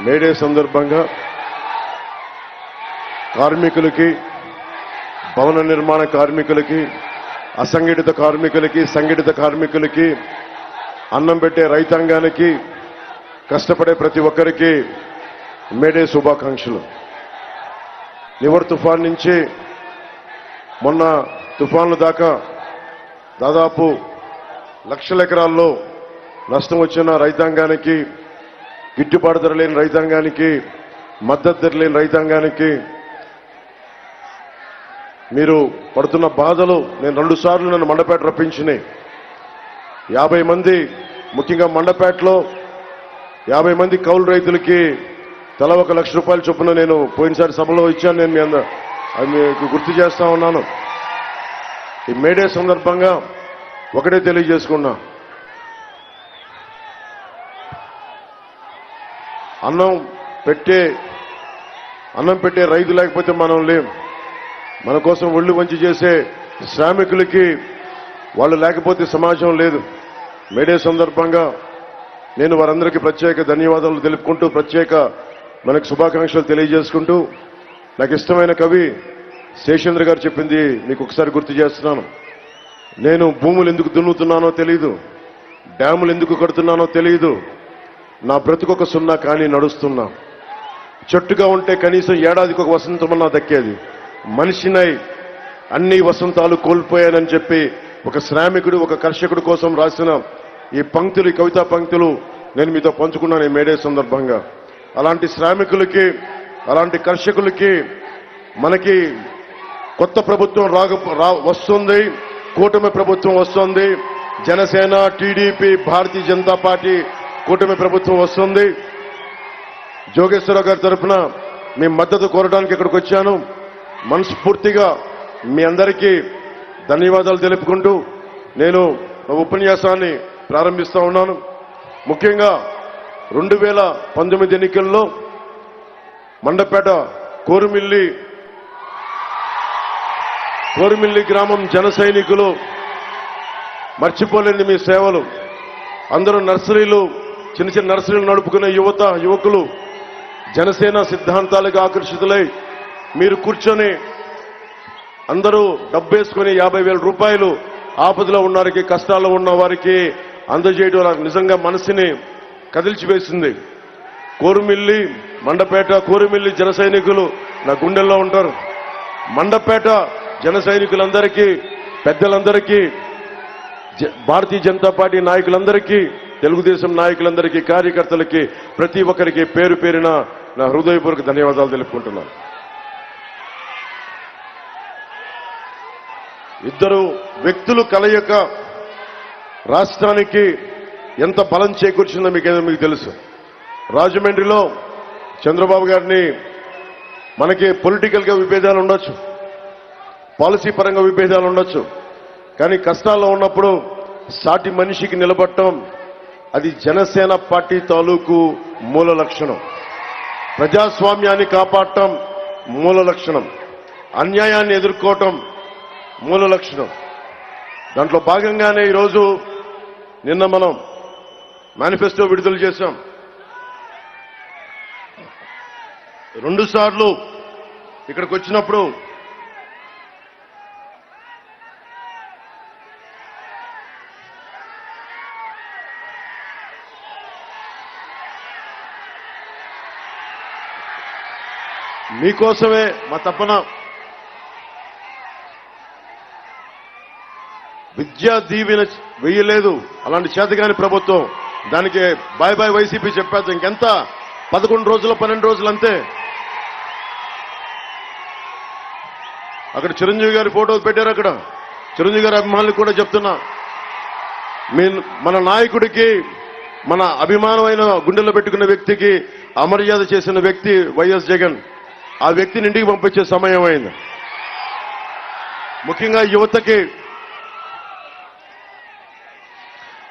May Day సందర్భంగా కార్మికులకి భవన నిర్మాణ కార్మికులకి అసంఘటిత కార్మికులకి సంఘటిత కార్మికులకి అన్నం పెట్టే రైతాంగానికి కష్టపడే ప్రతి ఒక్కరికి మేడే శుభాకాంక్షలు. నివర్ తుఫాన్ నుంచి మొన్న తుఫాన్ల దాకా దాదాపు లక్షల ఎకరాల్లో నష్టం వచ్చిన రైతాంగానికి గిట్టుబాటు ధర లేని రైతాంగానికి మద్దతు ధర లేని రైతాంగానికి మీరు పడుతున్న బాధలు నేను రెండు సార్లు నన్ను మండపేట రప్పించినాయి. యాభై మంది ముఖ్యంగా మండపేటలో యాభై మంది కౌలు రైతులకి తల ఒక లక్ష రూపాయల చొప్పున నేను పోయినసారి సభలో ఇచ్చాను. నేను మీ అందరూ అది మీకు గుర్తు చేస్తా ఉన్నాను. ఈ మేడే సందర్భంగా ఒకటే తెలియజేసుకున్నా. అన్నం పెట్టే అన్నం పెట్టే రైతు లేకపోతే మనం లేం. మన కోసం ఒళ్ళు వంచి చేసే శ్రామికులకి వాళ్ళు లేకపోతే సమాజం లేదు. మేడే సందర్భంగా నేను వారందరికీ ప్రత్యేక ధన్యవాదాలు తెలుపుకుంటూ ప్రత్యేక మనకు శుభాకాంక్షలు తెలియజేసుకుంటూ నాకు ఇష్టమైన కవి శేషేంద్ర గారు చెప్పింది మీకు ఒకసారి గుర్తు చేస్తున్నాను. నేను భూములు ఎందుకు దున్నుతున్నానో తెలియదు డ్యాములు ఎందుకు కడుతున్నానో తెలియదు నా బ్రతుకొక సున్నా కానీ నడుస్తున్నా. చెట్టుగా ఉంటే కనీసం ఏడాదికి ఒక వసంతమన్నా దక్కేది. మనిషినై అన్ని వసంతాలు కోల్పోయానని చెప్పి ఒక శ్రామికుడు ఒక కర్షకుడు కోసం రాసిన ఈ పంక్తులు ఈ కవితా పంక్తులు నేను మీతో పంచుకున్నాను ఈ మేడే సందర్భంగా. అలాంటి శ్రామికులకి అలాంటి కర్షకులకి మనకి కొత్త ప్రభుత్వం రాగ రా వస్తుంది కూటమి ప్రభుత్వం వస్తుంది. జనసేన టీడీపీ భారతీయ జనతా పార్టీ కూటమి ప్రభుత్వం వస్తుంది. జోగేశ్వరరావు గారి తరఫున మీ మద్దతు కోరడానికి ఇక్కడికి వచ్చాను. మనస్ఫూర్తిగా మీ అందరికీ ధన్యవాదాలు తెలుపుకుంటూ నేను నా ఉపన్యాసాన్ని ప్రారంభిస్తా ఉన్నాను. ముఖ్యంగా రెండు వేల పంతొమ్మిది ఎన్నికల్లో మండపేట కోరుమిల్లి కోరుమిల్లి గ్రామం జన సైనికులు మర్చిపోలేని మీ సేవలు. అందరూ నర్సరీలు చిన్న చిన్న నర్సరీలు నడుపుకునే యువత యువకులు జనసేన సిద్ధాంతాలకు ఆకర్షితులై మీరు కూర్చొని అందరూ డబ్బేసుకొని యాభై వేల రూపాయలు ఆపదలో ఉన్నవారికి కష్టాల్లో ఉన్న వారికి అందజేయడం నాకు నిజంగా మనసుని కదిల్చివేసింది. కోరుమిల్లి మండపేట కోరుమిల్లి జన సైనికులు నా గుండెల్లో ఉంటారు. మండపేట జన సైనికులందరికీ పెద్దలందరికీ జ- భారతీయ జనతా పార్టీ నాయకులందరికీ తెలుగుదేశం నాయకులందరికీ కార్యకర్తలకి ప్రతి ఒక్కరికి పేరు పేరిన నా హృదయపూర్వక ధన్యవాదాలు తెలుపుకుంటున్నాను. ఇద్దరు వ్యక్తులు కలయిక రాష్ట్రానికి ఎంత బలం చేకూర్చిందో మీకేదో మీకు తెలుసు. రాజమండ్రిలో చంద్రబాబు గారిని మనకి పొలిటికల్గా విభేదాలు ఉండొచ్చు పాలసీ పరంగా విభేదాలు ఉండొచ్చు కానీ కష్టాల్లో ఉన్నప్పుడు సాటి మనిషికి నిలబడటం అది జనసేన పార్టీ తాలూకు మూల లక్షణం. ప్రజాస్వామ్యాన్ని కాపాడటం మూల లక్షణం. అన్యాయాన్ని ఎదుర్కోవటం మూల లక్షణం. దాంట్లో భాగంగానే ఈరోజు నిన్న మనం మేనిఫెస్టో విడుదల చేశాం. రెండుసార్లు ఇక్కడికి వచ్చినప్పుడు మీకోసమే మా తప్పన. విద్యా దీవెన వెయ్యలేదు అలాంటి చేతగాని ప్రభుత్వం. దానికి బాయ్ బాయ్ వైసీపీ చెప్పారు ఇంకెంత? పదకొండు రోజులు పన్నెండు రోజులు అంతే. అక్కడ చిరంజీవి గారి ఫోటోలు పెట్టారు అక్కడ. చిరంజీవి గారి అభిమానులు కూడా చెప్తున్నా. మీ మన నాయకుడికి మన అభిమానమైన గుండెల్లో పెట్టుకున్న వ్యక్తికి అమర్యాద చేసిన వ్యక్తి వైఎస్ జగన్. ఆ వ్యక్తిని ఇంటికి పంపించే సమయం అయింది. ముఖ్యంగా యువతకి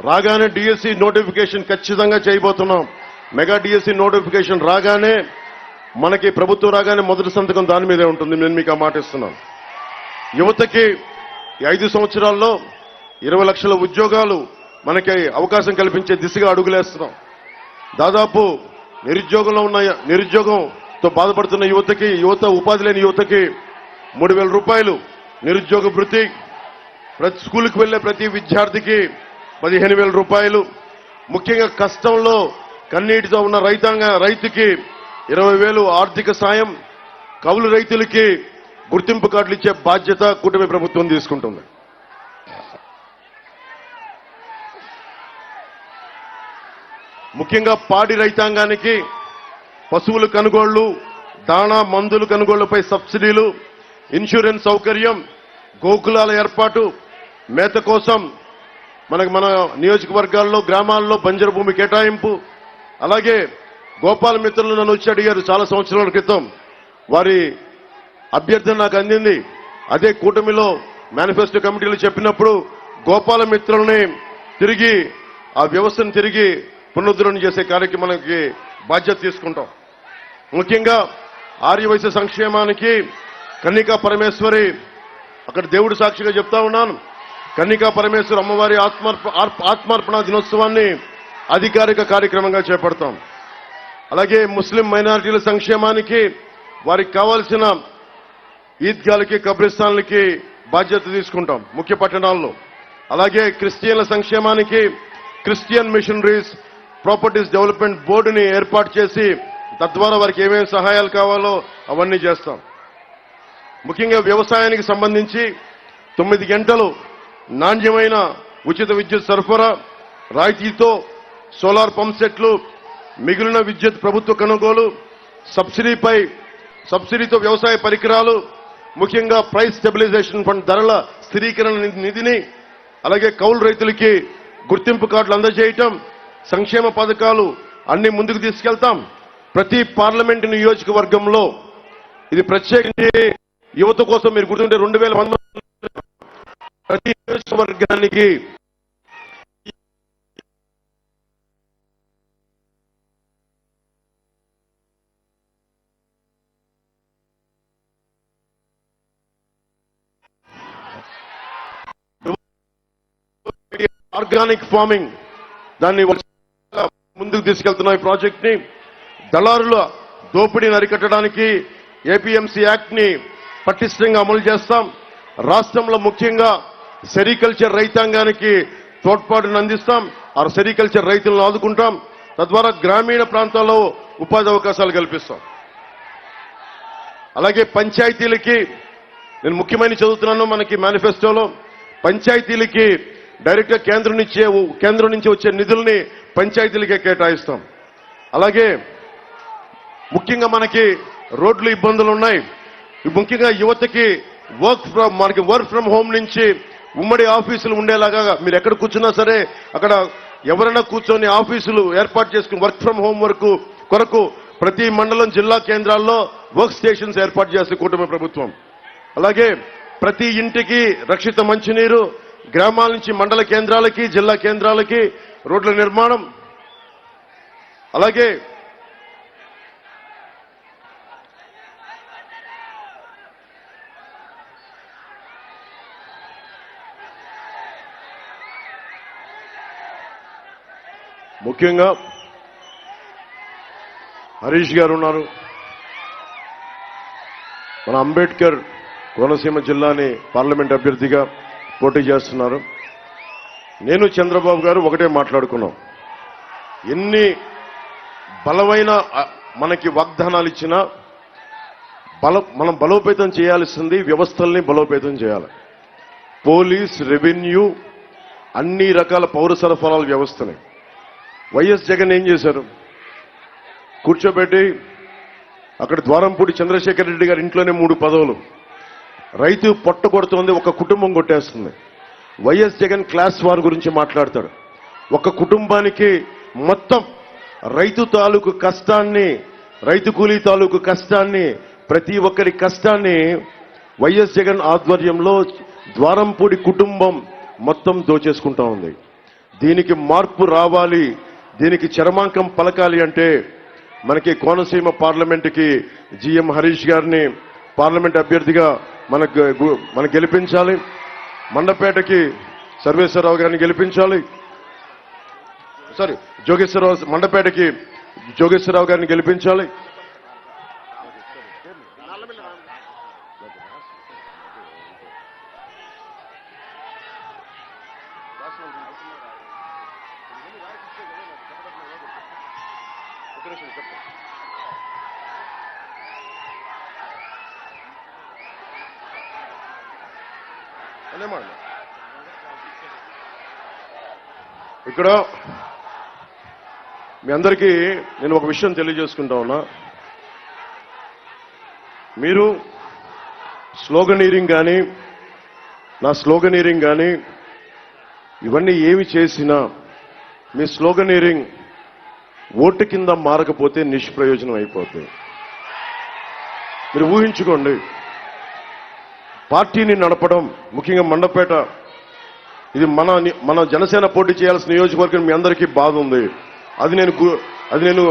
రాగానే డిఎస్సి నోటిఫికేషన్ ఖచ్చితంగా చేయబోతున్నాం. మెగా డిఎస్సి నోటిఫికేషన్ రాగానే మనకి ప్రభుత్వం రాగానే మొదటి సంతకం దాని మీదే ఉంటుంది. నేను మీకు ఆ మాట ఇస్తున్నాను. యువతకి ఐదు సంవత్సరాల్లో ఇరవై లక్షల ఉద్యోగాలు మనకి అవకాశం కల్పించే దిశగా అడుగులేస్తున్నాం. దాదాపు నిరుద్యోగంలో ఉన్న నిరుద్యోగం తో బాధపడుతున్న యువతకి యువత ఉపాధి లేని యువతకి మూడు వేల రూపాయలు నిరుద్యోగ భృతి ప్రతి స్కూల్కి వెళ్ళే ప్రతి విద్యార్థికి పదిహేను వేల రూపాయలు. ముఖ్యంగా కష్టంలో కన్నీటితో ఉన్న రైతాంగ రైతుకి ఇరవై వేలు ఆర్థిక సాయం కౌలు రైతులకి గుర్తింపు కార్డులు ఇచ్చే బాధ్యత కూటమి ప్రభుత్వం తీసుకుంటుంది. ముఖ్యంగా పాడి రైతాంగానికి పశువుల కొనుగోళ్ళు దాణా మందులు కొనుగోళ్ళపై సబ్సిడీలు ఇన్సూరెన్స్ సౌకర్యం గోకులాల ఏర్పాటు మేత కోసం మనకు మన నియోజకవర్గాల్లో గ్రామాల్లో బంజరు భూమి కేటాయింపు అలాగే గోపాల మిత్రులు నన్ను వచ్చి అడిగారు చాలా సంవత్సరాల క్రితం. వారి అభ్యర్థన నాకు అందింది. అదే కూటమిలో మేనిఫెస్టో కమిటీలు చెప్పినప్పుడు గోపాల మిత్రుల్ని తిరిగి ఆ వ్యవస్థను తిరిగి పునరుద్ధరణ చేసే కార్యక్రమానికి బాధ్యత తీసుకుంటాం. ముఖ్యంగా ఆర్యవైశ్య సంక్షేమానికి కన్నికా పరమేశ్వరి అక్కడ దేవుడు సాక్షిగా చెప్తా ఉన్నాను. కన్నికా పరమేశ్వరి అమ్మవారి ఆత్మార్ప ఆత్మార్పణ దినోత్సవాన్ని అధికారిక కార్యక్రమంగా చేపడతాం. అలాగే ముస్లిం మైనారిటీల సంక్షేమానికి వారికి కావాల్సిన ఈద్గాలకి కబ్రిస్తాన్లకి బాధ్యత తీసుకుంటాం ముఖ్య పట్టణాల్లో. అలాగే క్రిస్టియన్ల సంక్షేమానికి క్రిస్టియన్ మిషనరీస్ ప్రాపర్టీస్ డెవలప్మెంట్ బోర్డుని ఏర్పాటు చేసి తద్వారా వారికి ఏమేమి సహాయాలు కావాలో అవన్నీ చేస్తాం. ముఖ్యంగా వ్యవసాయానికి సంబంధించి తొమ్మిది గంటలు నాణ్యమైన ఉచిత విద్యుత్ సరఫరా రాయితీతో సోలార్ పంప్ సెట్లు మిగిలిన విద్యుత్ ప్రభుత్వ కొనుగోలు సబ్సిడీపై సబ్సిడీతో వ్యవసాయ పరికరాలు ముఖ్యంగా ప్రైస్ స్టెబిలైజేషన్ ఫండ్ ధరల స్థిరీకరణ నిధిని అలాగే కౌలు రైతులకి గుర్తింపు కార్డులు అందజేయటం సంక్షేమ పథకాలు అన్ని ముందుకు తీసుకెళ్తాం. ప్రతి పార్లమెంటు నియోజకవర్గంలో ఇది ప్రత్యేకించి యువత కోసం మీరు గుర్తుంటే రెండు వేల ప్రతి నియోజకవర్గానికి ఆర్గానిక్ ఫార్మింగ్ దాన్ని ముందుకు తీసుకెళ్తున్నాం ఈ ప్రాజెక్ట్ని దళారుల దోపిడీని అరికట్టడానికి ఏపీఎంసీ యాక్ట్ని పటిష్టంగా అమలు చేస్తాం. రాష్ట్రంలో ముఖ్యంగా సెరికల్చర్ రైతాంగానికి తోడ్పాటును అందిస్తాం. ఆ సెరికల్చర్ రైతులను ఆదుకుంటాం. తద్వారా గ్రామీణ ప్రాంతాల్లో ఉపాధి అవకాశాలు కల్పిస్తాం. అలాగే పంచాయతీలకి నేను ముఖ్యమైన చదువుతున్నాను మనకి మేనిఫెస్టోలో పంచాయతీలకి డైరెక్ట్గా కేంద్రం నుంచి కేంద్రం నుంచి వచ్చే నిధుల్ని పంచాయతీలకే కేటాయిస్తాం. అలాగే ముఖ్యంగా మనకి రోడ్లు ఇబ్బందులు ఉన్నాయి. ముఖ్యంగా యువతకి వర్క్ ఫ్రమ్ మనకి వర్క్ ఫ్రమ్ హోమ్ నుంచి ఉమ్మడి ఆఫీసులు ఉండేలాగా మీరు ఎక్కడ కూర్చున్నా సరే అక్కడ ఎవరైనా కూర్చొని ఆఫీసులు ఏర్పాటు చేసుకుని వర్క్ ఫ్రమ్ హోమ్ వరకు కొరకు ప్రతి మండలం జిల్లా కేంద్రాల్లో వర్క్ స్టేషన్స్ ఏర్పాటు చేస్తే కూటమి ప్రభుత్వం. అలాగే ప్రతి ఇంటికి రక్షిత మంచినీరు గ్రామాల నుంచి మండల కేంద్రాలకి జిల్లా కేంద్రాలకి రోడ్ల నిర్మాణం అలాగే ముఖ్యంగా హరీష్ గారు ఉన్నారు. మన అంబేద్కర్ కోనసీమ జిల్లాని పార్లమెంట్ అభ్యర్థిగా పోటీ చేస్తున్నారు. నేను చంద్రబాబు గారు ఒకటే మాట్లాడుకున్నాం. ఎన్ని బలమైన మనకి వాగ్దానాలు ఇచ్చినా బల మనం బలోపేతం చేయాల్సింది వ్యవస్థల్ని బలోపేతం చేయాలి. పోలీస్ రెవెన్యూ అన్ని రకాల పౌర సరఫరాల వ్యవస్థని. వైఎస్ జగన్ ఏం చేశారు? కూర్చోబెట్టి అక్కడ ద్వారంపూడి చంద్రశేఖర్ రెడ్డి గారి ఇంట్లోనే మూడు పదవులు. రైతు పొట్ట కొడుతుంది ఒక కుటుంబం కొట్టేస్తుంది. వైఎస్ జగన్ క్లాస్ వార్ గురించి మాట్లాడతాడు. ఒక కుటుంబానికి మొత్తం రైతు తాలూకు కష్టాన్ని రైతు కూలీ తాలూకు కష్టాన్ని ప్రతి ఒక్కరి కష్టాన్ని వైఎస్ జగన్ ఆధ్వర్యంలో ద్వారంపూడి కుటుంబం మొత్తం దోచేసుకుంటా ఉంది. దీనికి మార్పు రావాలి దీనికి చరమాంకం పలకాలి అంటే మనకి కోనసీమ పార్లమెంటుకి జిఎం హరీష్ గారిని పార్లమెంట్ అభ్యర్థిగా మనకు మనం మనకు గెలిపించాలి. మండపేటకి సర్వేశ్వరరావు గారిని గెలిపించాలి. సారీ జోగేశ్వరరావు మండపేటకి జోగేశ్వరరావు గారిని గెలిపించాలి. ఇక్కడ మీ అందరికీ నేను ఒక విషయం తెలియజేసుకుంటా ఉన్నా. మీరు స్లోగనీరింగ్ కానీ నా స్లోగనీరింగ్ కానీ ఇవన్నీ ఏమి చేసినా మీ స్లోగనీరింగ్ ఓటు కింద మారకపోతే నిష్ప్రయోజనం అయిపోతుంది మీరు ఊహించుకోండి పార్టీని నడపడం ముఖ్యంగా మండపేట ఇది మన మన జనసేన పోటీ చేయాల్సిన నియోజకవర్గం మీ అందరికీ బాధ ఉంది. అది నేను గు- అది నేను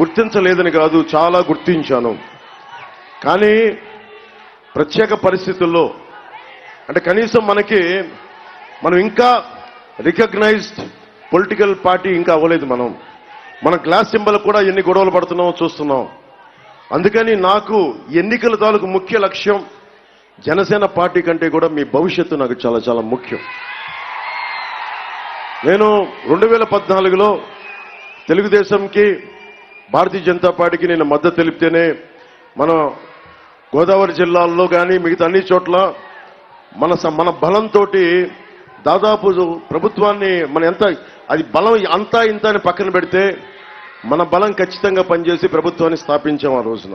గుర్తించలేదని కాదు చాలా గుర్తించాను. కానీ ప్రత్యేక పరిస్థితుల్లో అంటే కనీసం మనకి మనం ఇంకా రికగ్నైజ్డ్ పొలిటికల్ పార్టీ ఇంకా అవ్వలేదు మనం. మన గ్లాస్ సింబల్ కూడా ఎన్ని గొడవలు పడుతున్నామో చూస్తున్నాం. అందుకని నాకు ఎన్నికల తాలూకు ముఖ్య లక్ష్యం జనసేన పార్టీ కంటే కూడా మీ భవిష్యత్తు నాకు చాలా చాలా ముఖ్యం. నేను రెండు వేల పద్నాలుగులో తెలుగుదేశంకి భారతీయ జనతా పార్టీకి నేను మద్దతు తెలిపితేనే మన గోదావరి జిల్లాల్లో కానీ మిగతా అన్ని చోట్ల మన స- మన బలంతో దాదాపు ప్రభుత్వాన్ని మన ఎంత అది బలం అంతా ఇంత అని పక్కన పెడితే మన బలం ఖచ్చితంగా పనిచేసి ప్రభుత్వాన్ని స్థాపించాం ఆ రోజున.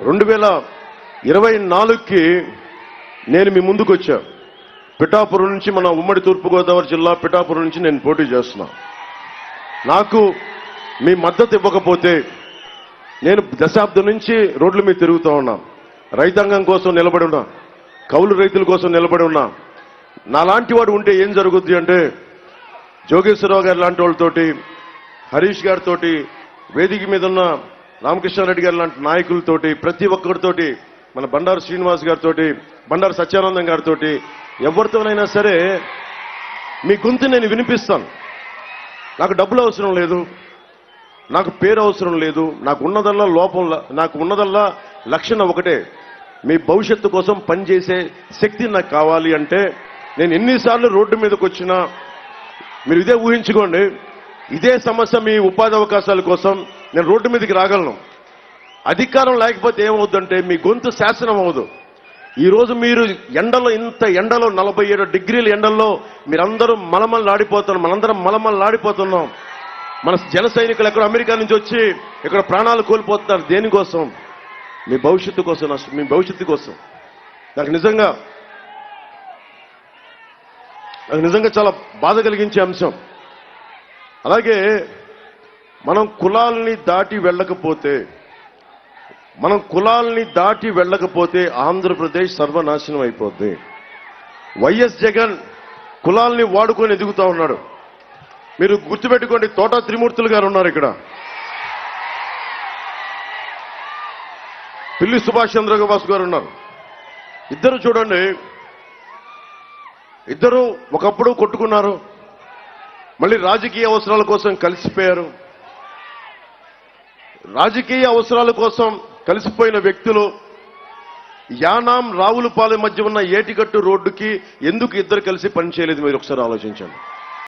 రెండు వేల ఇరవై నాలుగుకి నేను మీ ముందుకు వచ్చా. పిఠాపురం నుంచి మన ఉమ్మడి తూర్పుగోదావరి జిల్లా పిఠాపురం నుంచి నేను పోటీ చేస్తున్నా. నాకు మీ మద్దతు ఇవ్వకపోతే నేను దశాబ్దం నుంచి రోడ్ల మీద తిరుగుతూ ఉన్నా. రైతాంగం కోసం నిలబడి ఉన్నా. కౌలు రైతుల కోసం నిలబడి ఉన్నా. నాలాంటి వాడు ఉంటే ఏం జరుగుద్ది అంటే జోగేశ్వరరావు గారు లాంటి వాళ్ళతోటి హరీష్ గారితోటి వేదిక మీద ఉన్న రామకృష్ణారెడ్డి గారు లాంటి నాయకులతోటి ప్రతి ఒక్కరితోటి మన బండారు శ్రీనివాస్ గారితోటి బండారు సత్యానందం గారితోటి ఎవరితోనైనా సరే మీ గొంతు నేను వినిపిస్తాను. నాకు డబ్బులు అవసరం లేదు నాకు పేరు అవసరం లేదు నాకు ఉన్నదల్లా లోపం నాకు ఉన్నదల్లా లక్షణం ఒకటే. మీ భవిష్యత్తు కోసం పనిచేసే శక్తి నాకు కావాలి అంటే నేను ఎన్నిసార్లు రోడ్డు మీదకి వచ్చినా మీరు ఇదే ఊహించుకోండి ఇదే సమస్య మీ ఉపాధి అవకాశాల కోసం నేను రోడ్డు మీదకి రాగలను. అధికారం లేకపోతే ఏమవుద్దంటే మీ గొంతు శాసనం అవ్వదు. ఈరోజు మీరు ఎండలో ఇంత ఎండలో నలభై ఏడు డిగ్రీల ఎండల్లో మీరందరూ మలమల్లాడిపోతున్నారు మనందరం మలమల్లాడిపోతున్నాం. మన జన సైనికులు ఎక్కడ అమెరికా నుంచి వచ్చి ఇక్కడ ప్రాణాలు కోల్పోతున్నారు దేనికోసం? మీ భవిష్యత్తు కోసం మీ భవిష్యత్తు కోసం. నాకు నిజంగా నాకు నిజంగా చాలా బాధ కలిగించే అంశం. అలాగే మనం కులాలని దాటి వెళ్ళకపోతే మనం కులాల్ని దాటి వెళ్ళకపోతే ఆంధ్రప్రదేశ్ సర్వనాశనం అయిపోద్ది. వైఎస్ జగన్ కులాల్ని వాడుకొని ఎదుగుతా ఉన్నాడు. మీరు గుర్తుపెట్టుకోండి తోట త్రిమూర్తులు గారు ఉన్నారు ఇక్కడ. పిల్లి సుభాష్ చంద్రబోస్ గారు ఉన్నారు. ఇద్దరు చూడండి. ఇద్దరు ఒకప్పుడు కొట్టుకున్నారు. మళ్ళీ రాజకీయ అవసరాల కోసం కలిసిపోయారు. రాజకీయ అవసరాల కోసం కలిసిపోయిన వ్యక్తులు యానాం రావులపాలెం మధ్య ఉన్న ఏటిగట్టు రోడ్డుకి ఎందుకు ఇద్దరు కలిసి పనిచేయలేదు మీరు ఒకసారి ఆలోచించండి.